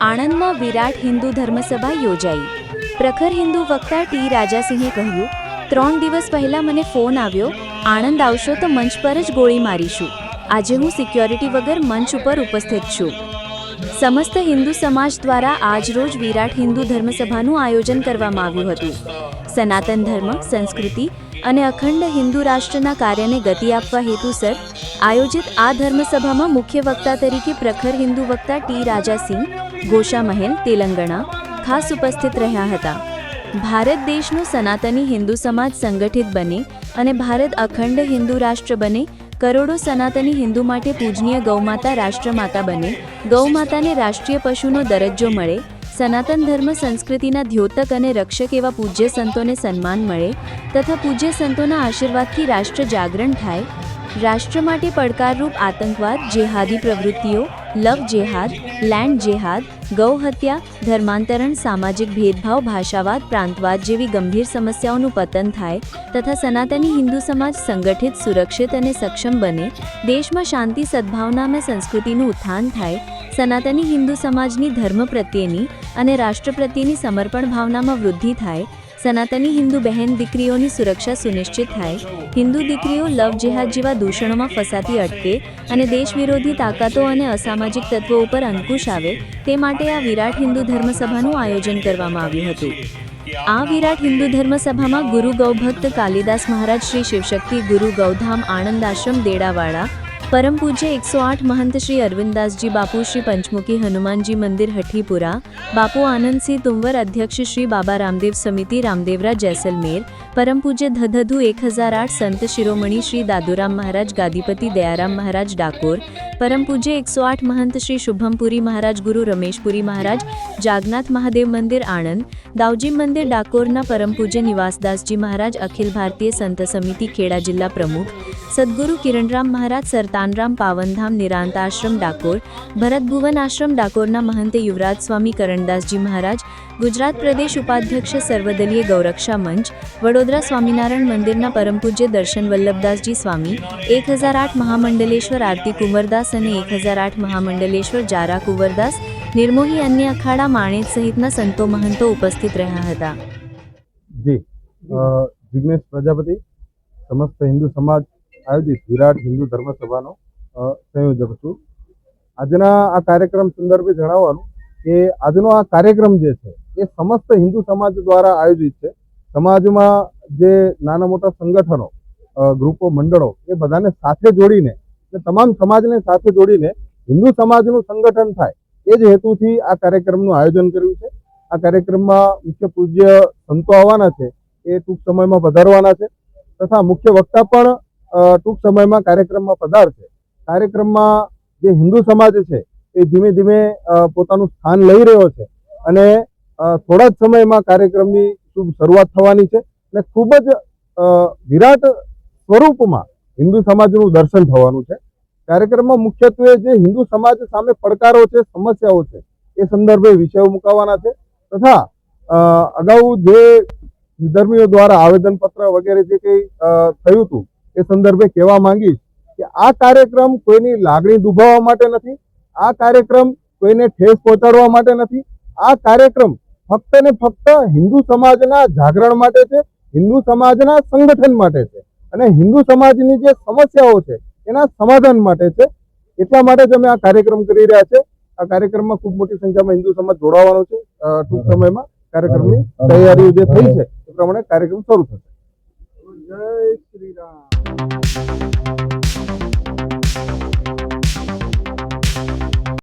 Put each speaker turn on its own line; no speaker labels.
આણંદમાં વિરાટ હિન્દુ ધર્મસભા યોજાઈ. પ્રખર હિન્દુ વક્તા ટી રાજાસિંહે કહ્યું, ત્રણ દિવસ પહેલા મને ફોન આવ્યો, આણંદ આવશો તો મંચ પર જ ગોળી મારીશું. આજે હું સિક્યોરિટી વગર મંચ ઉપર ઉપસ્થિત છું. સમસ્ત હિન્દુ સમાજ દ્વારા આજરોજ વિરાટ હિન્દુ ધર્મસભાનું આયોજન કરવામાં આવ્યું હતું. સનાતન ધર્મ, સંસ્કૃતિ અને અખંડ હિન્દુ રાષ્ટ્રના કાર્યને ગતિ આપવા હેતુસર આયોજિત આ ધર્મસભામાં મુખ્ય વક્તા તરીકે પ્રખર હિન્દુ વક્તા ટી રાજાસિંહ, ગોશા મહેલ, તેલંગણા ખાસ ઉપસ્થિત રહ્યા હતા. ભારત દેશનો સનાતની હિન્દુ સમાજ સંગઠિત બને અને ભારત અખંડ હિન્દુ રાષ્ટ્ર બને, કરોડો સનાતની હિન્દુ માટે પૂજનીય ગૌમાતા રાષ્ટ્રમાતા બને, ગૌમાતાને રાષ્ટ્રીય પશુનો દરજ્જો મળે સનાતન ધર્મ સંસ્કૃતિના દ્યોતક અને રક્ષક એવા પૂજ્ય સંતોને સન્માન મળે તથા પૂજ્ય સંતોના આશીર્વાદથી રાષ્ટ્ર જાગરણ થાય. રાષ્ટ્ર માટે પડકારરૂપ આતંકવાદ, જેહાદી પ્રવૃત્તિઓ, લવ જેહાદ, લેન્ડ જેહાદ ગૌ હત્યા ધર્માંતરણ, સામાજિક ભેદભાવ, ભાષાવાદ, પ્રાંતવાદ જેવી ગંભીર સમસ્યાઓનું પતન થાય તથા સનાતની હિન્દુ સમાજ સંગઠિત, સુરક્ષિત અને સક્ષમ બને. દેશમાં શાંતિ સદભાવના સંસ્કૃતિનું ઉત્થાન થાય સનાતની હિન્દુ સમાજની ધર્મ પ્રત્યેની અને રાષ્ટ્ર પ્રત્યેની સમર્પણ ભાવનામાં વૃદ્ધિ થાય, સનાતની હિન્દુ બહેન દીકરીઓની સુરક્ષા સુનિશ્ચિત થાય, હિન્દુ દીકરીઓ લવ જેહાદ જેવા દૂષણોમાં ફસાતી અટકે અને દેશ વિરોધી તાકાતો અને અસામાજિક તત્વો ઉપર અંકુશ આવે, તે માટે આ વિરાટ હિન્દુ ધર્મસભાનું આયોજન કરવામાં આવ્યું હતું. આ વિરાટ હિન્દુ ધર્મસભામાં ગુરુ ગૌભક્ત કાલિદાસ મહારાજ શ્રી શિવશક્તિ, ગુરુ ગૌધામ આણંદ આશ્રમ, દેડાવાડા પરમ પૂજ્ય એકસો આઠ મહંત શ્રી અરવિંદાસજી બાપુ શ્રી પંચમુખી હનુમાનજી મંદિર હઠીપુરા બાપુ આનંદસિંહ તુંવર અધ્યક્ષ શ્રી બાબા રામદેવ સમિતિ રામદેવરા જેસલમેર પરમ પૂજ્ય ધધધુ એક હજાર આઠ સંત શિરોમણી શ્રી દાદુરામ મહારાજ ગાદીપતિ દયારામ મહારાજ ડાકોર પરમ પૂજ્ય એકસો આઠ મહંત શ્રી શુભમપુરી મહારાજ ગુરુ રમેશપુરી મહારાજ જાગનાથ મહાદેવ મંદિર આણંદ દાવજી મંદિર ડાકોરના પરમ પૂજ્ય નિવાસદાસજી મહારાજ અખિલ ભારતીય સંત સમિતિ ખેડા જિલ્લા સરતાનરામ પાવનધામ નિરાંત ડાકોર, ભરત આશ્રમ ડાકોરના મહંતે યુવરાજ સ્વામી કરણદાસજી મહારાજ, ગુજરાત પ્રદેશ ઉપાધ્યક્ષ સર્વદલીય ગૌરક્ષા મંચ, વડોદરા સ્વામિનારાયણ મંદિરના પરમ દર્શન વલ્લભદાસજી સ્વામી એક હજાર આઠ મહામંડલેશ્વર આરતી કુંવરદાસ અને એક હજાર આઠ મહામંડલેશ્વર જારા કુંવરદાસ, નિર્મોહી અન્ય અખાડા માણેજ સહિતના સંતો મહંતો ઉપસ્થિત રહ્યા હતા.
જી જિગ્નેશ પ્રજાપતિ, સમસ્ત હિન્દુ સમાજ આયોજિત વિરાટ હિન્દુ ધર્મ સભાનો સંયોજક છું. આજના આ કાર્યક્રમ સંદર્ભે જણાવવાનું કે આજનો આ કાર્યક્રમ જે છે, એ સમસ્ત હિન્દુ સમાજ દ્વારા આયોજિત છે. સમાજમાં જે નાના મોટા સંગઠનો ગ્રુપો, મંડળો, એ બધાને સાથે જોડીને અને તમામ સમાજને સાથે જોડીને હિન્દુ સમાજનું સંગઠન થાય, એ જ હેતુથી આ કાર્યક્રમનું આયોજન કર્યું છે. આ કાર્યક્રમમાં મુખ્ય પૂજ્ય સંતો આવવાના છે, એ ટૂંક સમયમાં વધારવાના છે. તથા મુખ્ય વક્તા પણ ટૂંક સમયમાં કાર્યક્રમમાં પધારશે કાર્યક્રમમાં જે હિન્દુ સમાજ છે, એ ધીમે ધીમે પોતાનું સ્થાન લઈ રહ્યો છે અને થોડા જ સમયમાં કાર્યક્રમની શુભ શરૂઆત થવાની છે અને ખૂબ જ વિરાટ સ્વરૂપમાં હિન્દુ સમાજનું દર્શન થવાનું છે. કાર્યક્રમમાં મુખ્યત્વે જે હિન્દુ સમાજ સામે પડકારો છે, સમસ્યાઓ છે, એ સંદર્ભે વિષયો મુકાવાના છે તથા અગાઉ જે વિધર્મીઓ દ્વારા આવેદનપત્ર વગેરે જે કંઈ થયું હતું એ સંદર્ભે કહેવા માંગીશ કે આ કાર્યક્રમ કોઈની લાગણી દુભાવવા માટે નથી આ કાર્યક્રમ કોઈને ઠેસ પહોંચાડવા માટે નથી આ કાર્યક્રમ ફક્ત ને ફક્ત હિન્દુ સમાજના જાગરણ માટે છે હિન્દુ સમાજના સંગઠન માટે છે અને હિન્દુ સમાજની જે સમસ્યાઓ છે એના સમાધાન માટે છે. એટલા માટે જ અમે આ કાર્યક્રમ કરી રહ્યા છે. આ કાર્યક્રમમાં ખૂબ મોટી સંખ્યામાં હિન્દુ સમાજ જોડાવાનો છે. ટૂંક સમયમાં કાર્યક્રમની તૈયારીઓ જે થઈ છે એ પ્રમાણે કાર્યક્રમ શરૂ થશે. જય શ્રી